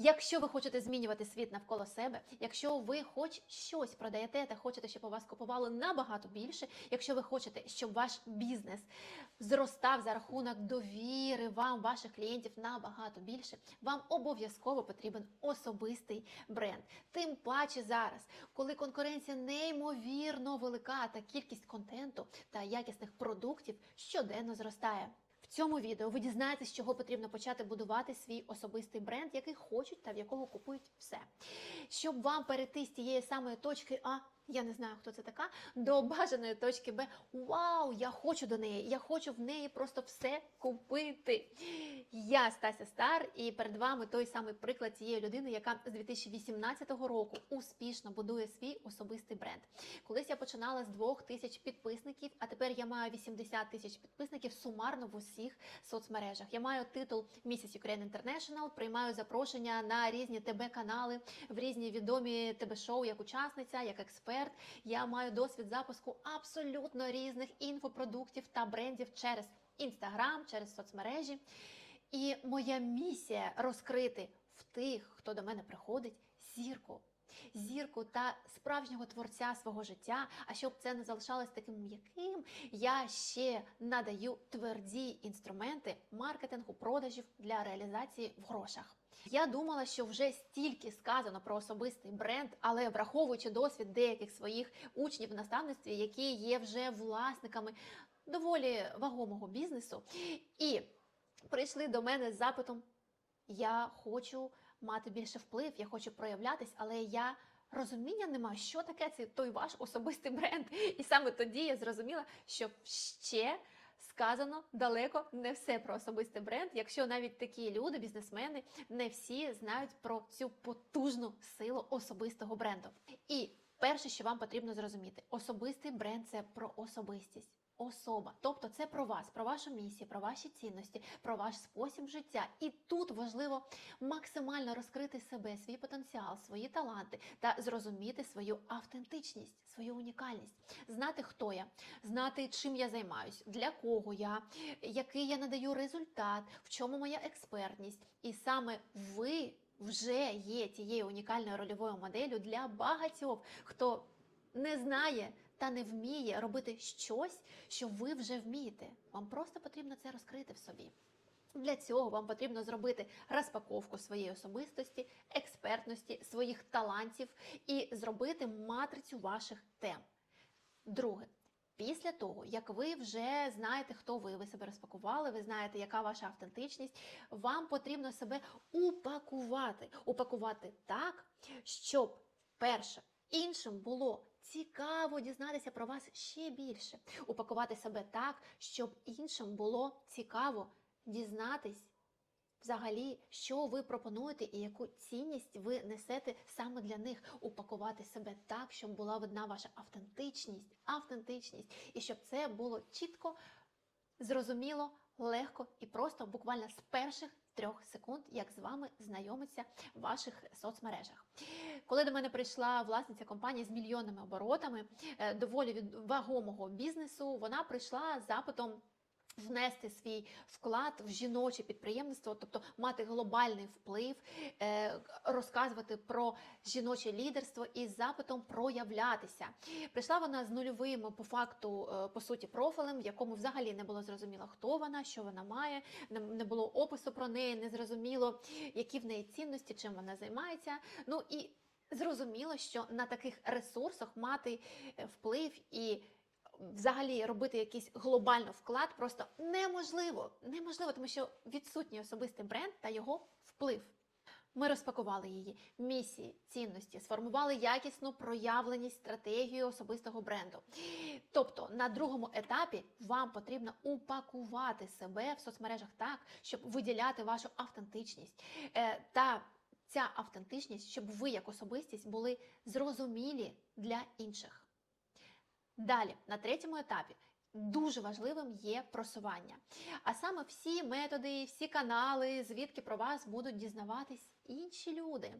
Якщо ви хочете змінювати світ навколо себе, якщо ви хоч щось продаєте та хочете, щоб у вас купувало набагато більше, якщо ви хочете, щоб ваш бізнес зростав за рахунок довіри вам, ваших клієнтів набагато більше, вам обов'язково потрібен особистий бренд. Тим паче зараз, коли конкуренція неймовірно велика та кількість контенту та якісних продуктів щоденно зростає. Цьому відео ви дізнаєтесь, з чого потрібно почати будувати свій особистий бренд, який хочуть та в якого купують все. Щоб вам перейти з тієї самої точки А, я не знаю, хто це така, до бажаної точки Б. Вау, я хочу до неї, я хочу в неї просто все купити. Я Стася Стар, і перед вами той самий приклад цієї людини, яка з 2018 року успішно будує свій особистий бренд. Колись я починала з 2 тисяч підписників, а тепер я маю 80 тисяч підписників сумарно в усіх соцмережах. Я маю титул Mrs. Ukraine International, приймаю запрошення на різні ТБ-канали, в різні відомі ТБ-шоу як учасниця, як експерт. Я маю досвід запуску абсолютно різних інфопродуктів та брендів через Інстаграм, через соцмережі. І моя місія розкрити в тих, хто до мене приходить, зірку. Зірку та справжнього творця свого життя. А щоб це не залишалось таким м'яким, я ще надаю тверді інструменти маркетингу, продажів для реалізації в грошах. Я думала, що вже стільки сказано про особистий бренд, але враховуючи досвід деяких своїх учнів в наставництві, які є вже власниками доволі вагомого бізнесу, і прийшли до мене з запитом: я хочу мати більше вплив, я хочу проявлятись, але я розуміння не маю, що таке цей той ваш особистий бренд. І саме тоді я зрозуміла, що ще сказано далеко не все про особистий бренд, якщо навіть такі люди, бізнесмени, не всі знають про цю потужну силу особистого бренду. І перше, що вам потрібно зрозуміти, особистий бренд це про особистість. Особа, тобто це про вас, про вашу місію, про ваші цінності, про ваш спосіб життя. І тут важливо максимально розкрити себе, свій потенціал, свої таланти та зрозуміти свою автентичність, свою унікальність, знати, хто я, знати, чим я займаюсь, для кого я, який я надаю результат, в чому моя експертність. І саме ви вже є тією унікальною рольовою моделлю для багатьох, хто не знає та не вміє робити щось, що ви вже вмієте. Вам просто потрібно це розкрити в собі. Для цього вам потрібно зробити розпаковку своєї особистості, експертності, своїх талантів і зробити матрицю ваших тем. Друге. Після того, як ви вже знаєте, хто ви, ви себе розпакували, ви знаєте, яка ваша автентичність, вам потрібно себе упакувати. Упакувати так, щоб перше іншим було цікаво дізнатися про вас ще більше. Упакувати себе так, щоб іншим було цікаво дізнатись взагалі, що ви пропонуєте і яку цінність ви несете саме для них. Упакувати себе так, щоб була видна ваша автентичність, автентичність, і щоб це було чітко, зрозуміло, легко і просто, буквально з перших. Трьох секунд, як з вами знайомиться в ваших соцмережах. Коли до мене прийшла власниця компанії з мільйонними оборотами, е, доволі від вагомого бізнесу, вона прийшла запитом. Внести свій вклад в жіноче підприємництво, тобто мати глобальний вплив, е, розказувати про жіноче лідерство із запитом проявлятися. Прийшла вона з нульовим по факту, е, по суті, профілем, в якому взагалі не було зрозуміло, хто вона, що вона має, не- не було опису про неї, не зрозуміло, які в неї цінності, чим вона займається. Ну і зрозуміло, що на таких ресурсах мати е, вплив і взагалі робити якийсь глобальний вклад просто неможливо. Неможливо, тому що відсутній особистий бренд та його вплив. Ми розпакували її місії, цінності, сформували якісну проявленість стратегію особистого бренду. Тобто на другому етапі вам потрібно упакувати себе в соцмережах так, щоб виділяти вашу автентичність е, та ця автентичність, щоб ви як особистість були зрозумілі для інших. Далі, на третьому етапі. Дуже важливим є просування. А саме всі методи, всі канали, звідки про вас будуть дізнаватись інші люди.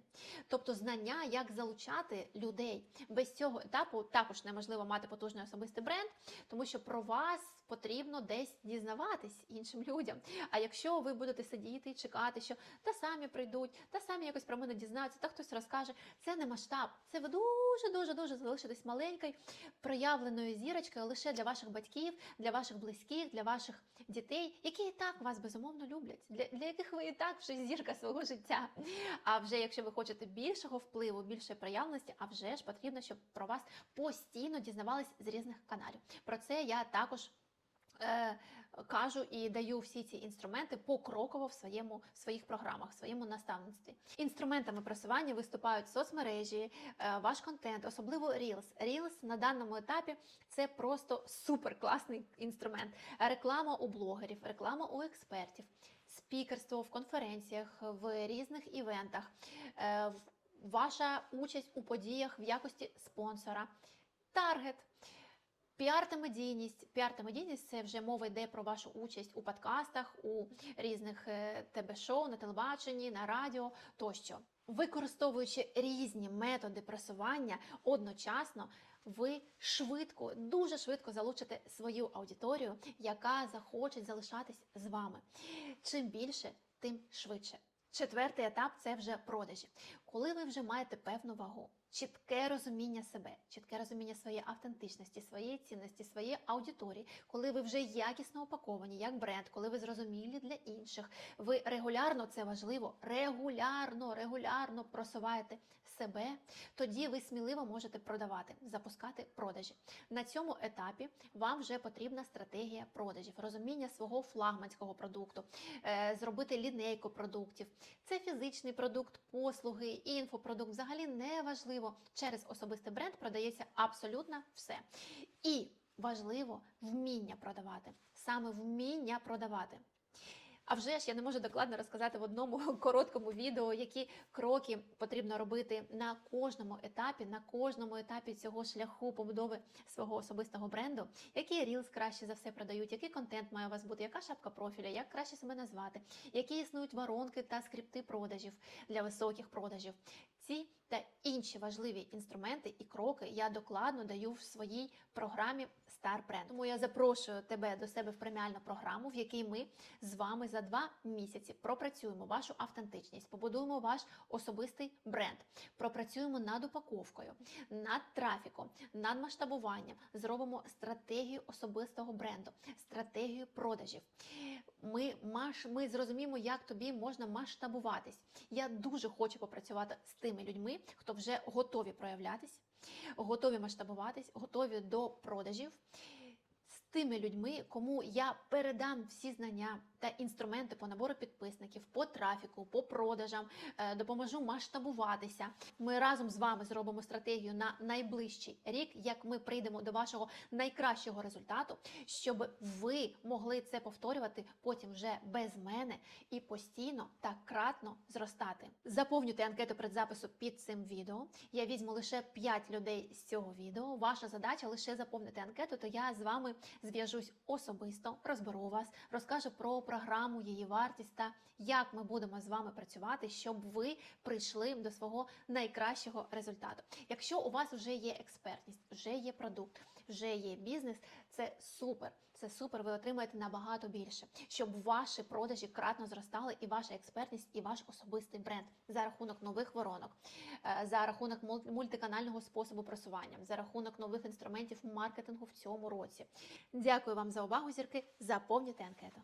Тобто знання, як залучати людей. Без цього етапу також неможливо мати потужний особистий бренд, тому що про вас потрібно десь дізнаватись іншим людям. А якщо ви будете сидіти і чекати, що та самі прийдуть, та самі якось про мене дізнаються, та хтось розкаже, це не масштаб. Це ви дуже дуже дуже залишитесь маленькою проявленою зірочкою лише для ваших батьків, для ваших близьких, для ваших дітей, які і так вас безумовно люблять, для, для яких ви і так вже зірка свого життя. А вже якщо ви хочете більшого впливу, більшої проявленості, а вже ж потрібно, щоб про вас постійно дізнавались з різних каналів. Про це я також. Е, кажу і даю всі ці інструменти покроково в своєму в своїх програмах, в своєму наставництві. Інструментами просування виступають соцмережі, е, ваш контент, особливо Reels. Reels на даному етапі це просто супер класний інструмент. Реклама у блогерів, реклама у експертів, спікерство в конференціях, в різних івентах, е, ваша участь у подіях в якості спонсора, таргет. Піар та медійність. Піар та медійність це вже мова йде про вашу участь у подкастах, у різних е, ТБ-шоу, на телебаченні, на радіо тощо. Використовуючи різні методи просування одночасно, ви швидко, дуже швидко залучите свою аудиторію, яка захоче залишатись з вами. Чим більше, тим швидше. Четвертий етап це вже продажі. Коли ви вже маєте певну вагу, чітке розуміння себе, чітке розуміння своєї автентичності, своєї цінності, своєї аудиторії, коли ви вже якісно упаковані, як бренд, коли ви зрозумілі для інших, ви регулярно це важливо, регулярно, регулярно просуваєте себе, тоді ви сміливо можете продавати, запускати продажі. На цьому етапі вам вже потрібна стратегія продажів, розуміння свого флагманського продукту, е, зробити лінейку продуктів. Це фізичний продукт, послуги, інфопродукт взагалі не важливо. Через особистий бренд продається абсолютно все. І важливо вміння продавати, саме вміння продавати. А вже ж я не можу докладно розказати в одному короткому відео, які кроки потрібно робити на кожному етапі, на кожному етапі цього шляху побудови свого особистого бренду, які рілс краще за все продають, який контент має у вас бути, яка шапка профіля, як краще себе назвати, які існують воронки та скрипти продажів для високих продажів. Ці та інші важливі інструменти і кроки я докладно даю в своїй програмі Star Brand. Тому я запрошую тебе до себе в преміальну програму, в якій ми з вами за два місяці пропрацюємо вашу автентичність, побудуємо ваш особистий бренд, пропрацюємо над упаковкою, над трафіком, над масштабуванням, зробимо стратегію особистого бренду, стратегію продажів. Ми, маш, ми зрозуміємо, як тобі можна масштабуватись. Я дуже хочу попрацювати з тими людьми, хто вже готові проявлятись, готові масштабуватись, готові до продажів. З тими людьми, кому я передам всі знання та інструменти по набору підписників, по трафіку, по продажам, е, допоможу масштабуватися. Ми разом з вами зробимо стратегію на найближчий рік, як ми прийдемо до вашого найкращого результату, щоб ви могли це повторювати потім вже без мене і постійно та кратно зростати. Заповнюйте анкету предзапису під цим відео. Я візьму лише 5 людей з цього відео. Ваша задача лише заповнити анкету, то я з вами зв'яжусь особисто, розберу вас, розкажу про програму, її вартість та як ми будемо з вами працювати, щоб ви прийшли до свого найкращого результату. Якщо у вас вже є експертність, вже є продукт, вже є бізнес, це супер. Це супер, ви отримаєте набагато більше, щоб ваші продажі кратно зростали, і ваша експертність, і ваш особистий бренд за рахунок нових воронок, е, за рахунок мультиканального способу просування, за рахунок нових інструментів маркетингу в цьому році. Дякую вам за увагу, зірки. Заповнюйте анкету.